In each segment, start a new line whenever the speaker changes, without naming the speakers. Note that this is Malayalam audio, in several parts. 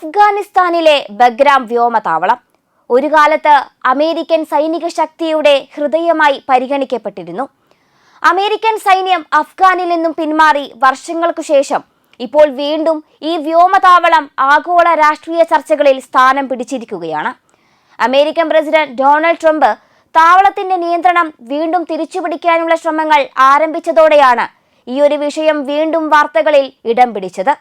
അഫ്ഗാനിസ്ഥാനിലെ ബഗ്രാം വ്യോമതാവളം ഒരു കാലത്ത് അമേരിക്കൻ സൈനിക ശക്തിയുടെ ഹൃദയമായി പരിഗണിക്കപ്പെട്ടിരുന്നു. അമേരിക്കൻ സൈന്യം അഫ്ഗാനിൽ നിന്നും പിന്മാറി വർഷങ്ങൾക്കു ശേഷം ഇപ്പോൾ വീണ്ടും ഈ വ്യോമതാവളം ആഗോള രാഷ്ട്രീയ ചർച്ചകളിൽ സ്ഥാനം പിടിച്ചിരിക്കുകയാണ്. അമേരിക്കൻ പ്രസിഡന്റ് ഡൊണാൾഡ് ട്രംപ് താവളത്തിന്റെ നിയന്ത്രണം വീണ്ടും തിരിച്ചുപിടിക്കാനുള്ള ശ്രമങ്ങൾ ആരംഭിച്ചതോടെയാണ് ഈ ഒരു വിഷയം വീണ്ടും വാർത്തകളിൽ ഇടം പിടിച്ചത്.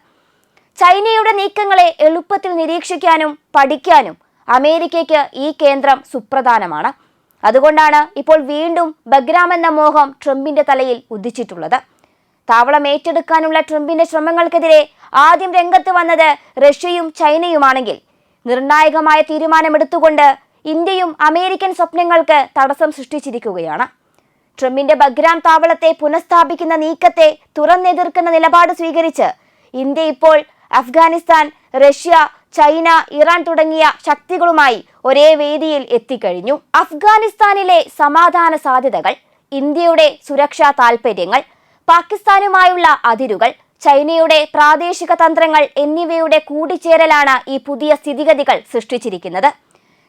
ചൈനയുടെ നീക്കങ്ങളെ എളുപ്പത്തിൽ നിരീക്ഷിക്കാനും പഠിക്കാനും അമേരിക്കയ്ക്ക് ഈ കേന്ദ്രം സുപ്രധാനമാണ്. അതുകൊണ്ടാണ് ഇപ്പോൾ വീണ്ടും ബഗ്രാം എന്ന മോഹം ട്രംപിന്റെ തലയിൽ ഉദിച്ചിട്ടുള്ളത്. താവളം ഏറ്റെടുക്കാനുള്ള ട്രംപിന്റെ ശ്രമങ്ങൾക്കെതിരെ ആദ്യം രംഗത്ത് വന്നത് റഷ്യയും ചൈനയുമാണെങ്കിൽ നിർണായകമായ തീരുമാനമെടുത്തുകൊണ്ട് ഇന്ത്യയും അമേരിക്കൻ സ്വപ്നങ്ങൾക്ക് തടസ്സം സൃഷ്ടിച്ചിരിക്കുകയാണ്. ട്രംപിന്റെ ബഗ്രാം താവളത്തെ പുനഃസ്ഥാപിക്കുന്ന നീക്കത്തെ തുറന്നെതിർക്കുന്ന നിലപാട് സ്വീകരിച്ച് ഇന്ത്യ ഇപ്പോൾ അഫ്ഗാനിസ്ഥാൻ റഷ്യ ചൈന ഇറാൻ തുടങ്ങിയ ശക്തികളുമായി ഒരേ വേദിയിൽ എത്തിക്കഴിഞ്ഞു. അഫ്ഗാനിസ്ഥാനിലെ സമാധാന സാധ്യതകൾ ഇന്ത്യയുടെ സുരക്ഷാ താൽപര്യങ്ങൾ പാകിസ്ഥാനുമായുള്ള അതിരുകൾ ചൈനയുടെ പ്രാദേശിക തന്ത്രങ്ങൾ എന്നിവയുടെ കൂടിച്ചേരലാണ് ഈ പുതിയ സ്ഥിതിഗതികൾ സൃഷ്ടിച്ചിരിക്കുന്നത്.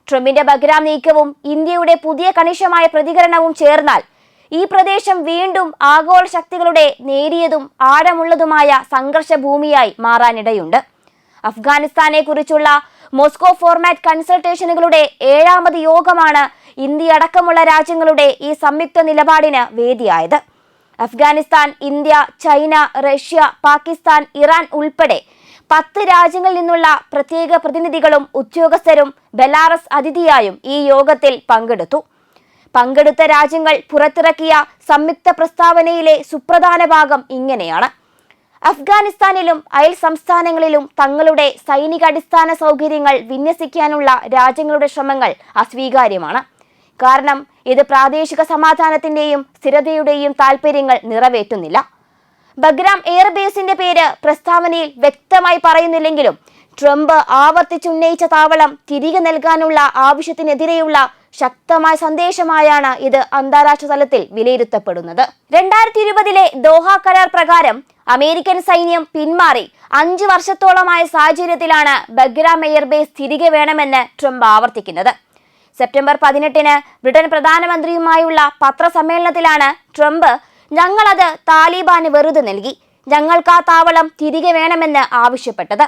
ട്രംപിന്റെ ബഗ്രാം നീക്കവും ഇന്ത്യയുടെ പുതിയ കണിശമായ പ്രതികരണവും ചേർന്നാൽ ഈ പ്രദേശം വീണ്ടും ആഗോള ശക്തികളുടെ നേരിയതും ആഴമുള്ളതുമായ സംഘർഷ ഭൂമിയായി മാറാനിടയുണ്ട്. അഫ്ഗാനിസ്ഥാനെ കുറിച്ചുള്ള മോസ്കോ ഫോർമാറ്റ് കൺസൾട്ടേഷനുകളുടെ ഏഴാമത് യോഗമാണ് ഇന്ത്യ അടക്കമുള്ള രാജ്യങ്ങളുടെ ഈ സംയുക്ത നിലപാടിന് വേദിയായത്. Afghanistan India China Russia Pakistan Iran ഉൾപ്പെടെ പത്ത് രാജ്യങ്ങളിൽ നിന്നുള്ള പ്രത്യേക പ്രതിനിധികളും ഉദ്യോഗസ്ഥരും ബെലാറസ് അതിഥിയായും ഈ യോഗത്തിൽ പങ്കെടുത്തു. പങ്കെടുത്ത രാജ്യങ്ങൾ പുറത്തിറക്കിയ സംയുക്ത പ്രസ്താവനയിലെ സുപ്രധാന ഭാഗം ഇങ്ങനെയാണ്. അഫ്ഗാനിസ്ഥാനിലും അയൽ സംസ്ഥാനങ്ങളിലും തങ്ങളുടെ സൈനിക അടിസ്ഥാന സൗകര്യങ്ങൾ വിന്യസിക്കാനുള്ള രാജ്യങ്ങളുടെ ശ്രമങ്ങൾ അസ്വീകാര്യമാണ്. കാരണം ഇത് പ്രാദേശിക സമാധാനത്തിന്റെയും സ്ഥിരതയുടെയും താൽപ്പര്യങ്ങൾ നിറവേറ്റുന്നില്ല. ബഗ്രാം എയർബേസിന്റെ പേര് പ്രസ്താവനയിൽ വ്യക്തമായി പറയുന്നില്ലെങ്കിലും ട്രംപ് ആവർത്തിച്ചുന്നയിച്ച താവളം തിരികെ നൽകാനുള്ള ആവശ്യത്തിനെതിരെയുള്ള ശക്തമായ സന്ദേശമായാണ് ഇത് അന്താരാഷ്ട്ര തലത്തിൽ വിലയിരുത്തപ്പെടുന്നത്. രണ്ടായിരത്തി ഇരുപതിലെ ദോഹ കരാർ പ്രകാരം അമേരിക്കൻ സൈന്യം പിന്മാറി അഞ്ച് വർഷത്തോളമായ സാഹചര്യത്തിലാണ് ബഗ്രാം എയർബേസ് തിരികെ വേണമെന്ന് ട്രംപ് ആവർത്തിക്കുന്നത്. സെപ്റ്റംബർ പതിനെട്ടിന് ബ്രിട്ടൻ പ്രധാനമന്ത്രിയുമായുള്ള പത്രസമ്മേളനത്തിലാണ് ട്രംപ് ഞങ്ങളത് താലിബാന് വെറുതെ നൽകി. ഞങ്ങൾക്ക് ആ താവളം തിരികെ വേണമെന്ന് ആവശ്യപ്പെട്ടത്.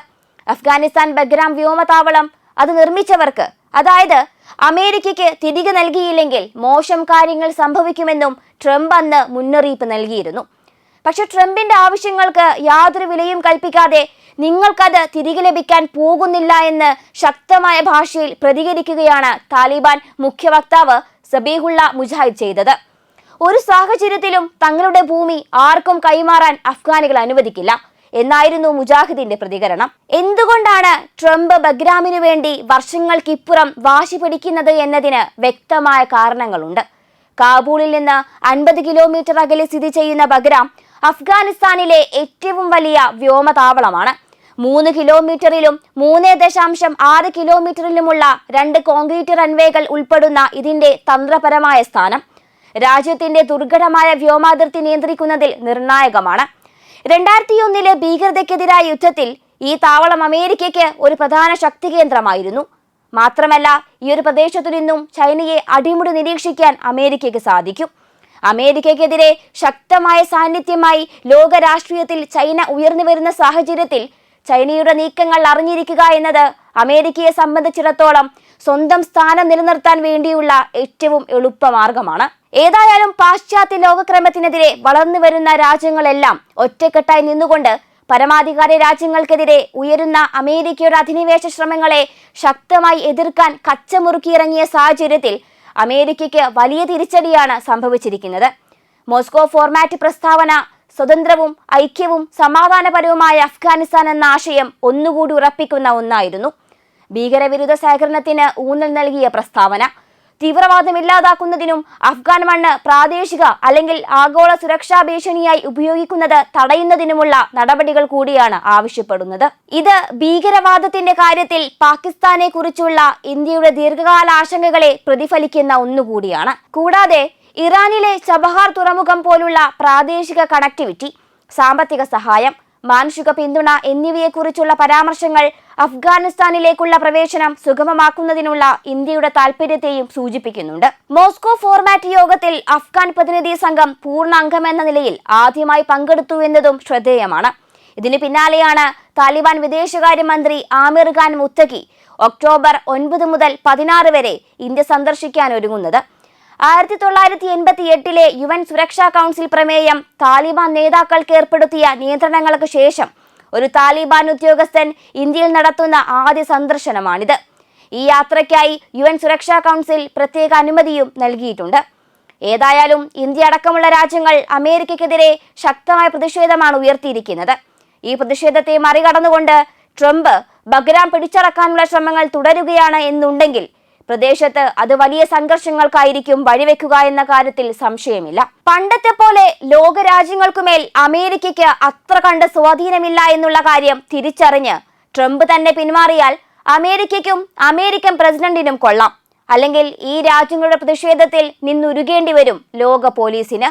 അഫ്ഗാനിസ്ഥാൻ ബഗ്രാം വ്യോമതാവളം അത് നിർമ്മിച്ചവർക്ക് അതായത് അമേരിക്കയ്ക്ക് തിരികെ നൽകിയില്ലെങ്കിൽ മോശം കാര്യങ്ങൾ സംഭവിക്കുമെന്നും ട്രംപ് അന്ന് മുന്നറിയിപ്പ് നൽകിയിരുന്നു. പക്ഷെ ട്രംപിന്റെ ആവശ്യങ്ങൾക്ക് യാതൊരു വിലയും കൽപ്പിക്കാതെ നിങ്ങൾക്കത് തിരികെ ലഭിക്കാൻ പോകുന്നില്ല എന്ന് ശക്തമായ ഭാഷയിൽ പ്രതികരിക്കുകയാണ് താലിബാൻ മുഖ്യ വക്താവ് സബീഹുള്ള മുജാഹിദ് ചെയ്തത്. ഒരു സാഹചര്യത്തിലും തങ്ങളുടെ ഭൂമി ആർക്കും കൈമാറാൻ അഫ്ഗാനികൾ അനുവദിക്കില്ല. എന്നായിരുന്നു മുജാഹിദിന്റെ പ്രതികരണം. എന്തുകൊണ്ടാണ് ട്രംപ് ബഗ്രാമിനു വേണ്ടി വർഷങ്ങൾക്കിപ്പുറം വാശി പിടിക്കുന്നത് എന്നതിന് വ്യക്തമായ കാരണങ്ങളുണ്ട്. കാബൂളിൽ നിന്ന് അൻപത് കിലോമീറ്റർ അകലെ സ്ഥിതി ചെയ്യുന്ന ബഗ്രാം അഫ്ഗാനിസ്ഥാനിലെ ഏറ്റവും വലിയ വ്യോമതാവളമാണ്. മൂന്ന് കിലോമീറ്ററിലും മൂന്ന് ദശാംശം ആറ് കിലോമീറ്ററിലുമുള്ള രണ്ട് കോൺക്രീറ്റ് റൺവേകൾ ഉൾപ്പെടുന്ന ഇതിന്റെ തന്ത്രപരമായ സ്ഥാനം. രാജ്യത്തിന്റെ ദുർഘടമായ വ്യോമാതിർത്തി നിയന്ത്രിക്കുന്നതിൽ നിർണായകമാണ്. രണ്ടായിരത്തി ഒന്നിലെ ഭീകരതയ്ക്കെതിരായ യുദ്ധത്തിൽ ഈ താവളം അമേരിക്കയ്ക്ക് ഒരു പ്രധാന ശക്തി കേന്ദ്രമായിരുന്നു. മാത്രമല്ല ഈ ഒരു പ്രദേശത്തു നിന്നും ചൈനയെ അടിമുടി നിരീക്ഷിക്കാൻ അമേരിക്കയ്ക്ക് സാധിക്കും. അമേരിക്കയ്ക്കെതിരെ ശക്തമായ സാന്നിധ്യമായി ലോക രാഷ്ട്രീയത്തിൽ ചൈന ഉയർന്നു വരുന്ന സാഹചര്യത്തിൽ ചൈനയുടെ നീക്കങ്ങൾ അറിഞ്ഞിരിക്കുക എന്നത് അമേരിക്കയെ സംബന്ധിച്ചിടത്തോളം സ്വന്തം സ്ഥാനം നിലനിർത്താൻ വേണ്ടിയുള്ള ഏറ്റവും എളുപ്പമാർഗമാണ്. ഏതായാലും പാശ്ചാത്യ ലോകക്രമത്തിനെതിരെ വളർന്നു വരുന്ന രാജ്യങ്ങളെല്ലാം ഒറ്റക്കെട്ടായി നിന്നുകൊണ്ട് പരമാധികാര രാജ്യങ്ങൾക്കെതിരെ ഉയരുന്ന അമേരിക്കയുടെ അധിനിവേശ ശ്രമങ്ങളെ ശക്തമായി എതിർക്കാൻ കച്ചമുറുക്കിയിറങ്ങിയ സാഹചര്യത്തിൽ അമേരിക്കയ്ക്ക് വലിയ തിരിച്ചടിയാണ് സംഭവിച്ചിരിക്കുന്നത്. മോസ്കോ ഫോർമാറ്റ് പ്രസ്താവന സ്വതന്ത്രവും ഐക്യവും സമാധാനപരവുമായ അഫ്ഗാനിസ്ഥാൻ എന്ന ആശയം ഒന്നുകൂടി ഉറപ്പിക്കുന്ന ഒന്നായിരുന്നു. ഭീകരവിരുദ്ധ സഹകരണത്തിന് ഊന്നൽ നൽകിയ പ്രസ്താവന. തീവ്രവാദം ഇല്ലാതാക്കുന്നതിനും അഫ്ഗാൻ മണ്ണ് പ്രാദേശിക അല്ലെങ്കിൽ ആഗോള സുരക്ഷാ ഭീഷണിയായി ഉപയോഗിക്കുന്നത് തടയുന്നതിനുമുള്ള നടപടികൾ കൂടിയാണ് ആവശ്യപ്പെടുന്നത്. ഇത് ഭീകരവാദത്തിന്റെ കാര്യത്തിൽ പാകിസ്ഥാനെ കുറിച്ചുള്ള ഇന്ത്യയുടെ ദീർഘകാല ആശങ്കകളെ പ്രതിഫലിക്കുന്ന ഒന്നുകൂടിയാണ്. കൂടാതെ ഇറാനിലെ ചബഹാർ തുറമുഖം പോലുള്ള പ്രാദേശിക കണക്ടിവിറ്റി സാമ്പത്തിക സഹായം മാനുഷിക പിന്തുണ എന്നിവയെക്കുറിച്ചുള്ള പരാമർശങ്ങൾ അഫ്ഗാനിസ്ഥാനിലേക്കുള്ള പ്രവേശനം സുഗമമാക്കുന്നതിനുള്ള ഇന്ത്യയുടെ താൽപര്യത്തെയും സൂചിപ്പിക്കുന്നുണ്ട്. മോസ്കോ ഫോർമാറ്റ് യോഗത്തിൽ അഫ്ഗാൻ പ്രതിനിധി സംഘം പൂർണ അംഗമെന്ന നിലയിൽ ആദ്യമായി പങ്കെടുത്തു എന്നതും ശ്രദ്ധേയമാണ്. ഇതിനു പിന്നാലെയാണ് താലിബാൻ വിദേശകാര്യമന്ത്രി ആമിർ ഖാൻ മുത്തഖി ഒക്ടോബർ ഒൻപത് മുതൽ പതിനാറ് വരെ ഇന്ത്യ സന്ദർശിക്കാൻ ഒരുങ്ങുന്നത്. ആയിരത്തി തൊള്ളായിരത്തി എൺപത്തി എട്ടിലെ യു എൻ സുരക്ഷാ കൗൺസിൽ പ്രമേയം താലിബാൻ നേതാക്കൾക്ക് ഏർപ്പെടുത്തിയ നിയന്ത്രണങ്ങൾക്ക് ശേഷം ഒരു താലിബാൻ ഉദ്യോഗസ്ഥൻ ഇന്ത്യയിൽ നടത്തുന്ന ആദ്യ സന്ദർശനമാണിത്. ഈ യാത്രയ്ക്കായി യു എൻ സുരക്ഷാ കൗൺസിൽ പ്രത്യേക അനുമതിയും നൽകിയിട്ടുണ്ട്. ഏതായാലും ഇന്ത്യ അടക്കമുള്ള രാജ്യങ്ങൾ അമേരിക്കയ്ക്കെതിരെ ശക്തമായ പ്രതിഷേധമാണ് ഉയർത്തിയിരിക്കുന്നത്. ഈ പ്രതിഷേധത്തെ മറികടന്നുകൊണ്ട് ട്രംപ് ബഗ്രാം പിടിച്ചടക്കാനുള്ള ശ്രമങ്ങൾ തുടരുകയാണ് എന്നുണ്ടെങ്കിൽ പ്രദേശത്ത് അത് വലിയ സംഘർഷങ്ങൾക്കായിരിക്കും വഴിവെക്കുക എന്ന കാര്യത്തിൽ സംശയമില്ല. പണ്ടത്തെ പോലെ ലോകരാജ്യങ്ങൾക്കുമേൽ അമേരിക്കയ്ക്ക് അത്ര കണ്ട് സ്വാധീനമില്ല എന്നുള്ള കാര്യം തിരിച്ചറിഞ്ഞ് ട്രംപ് തന്നെ പിന്മാറിയാൽ അമേരിക്കയ്ക്കും അമേരിക്കൻ പ്രസിഡന്റിനും കൊള്ളാം. അല്ലെങ്കിൽ ഈ രാജ്യങ്ങളുടെ പ്രതിഷേധത്തിൽ നിന്നുരുകേണ്ടി വരും ലോക പോലീസിന്.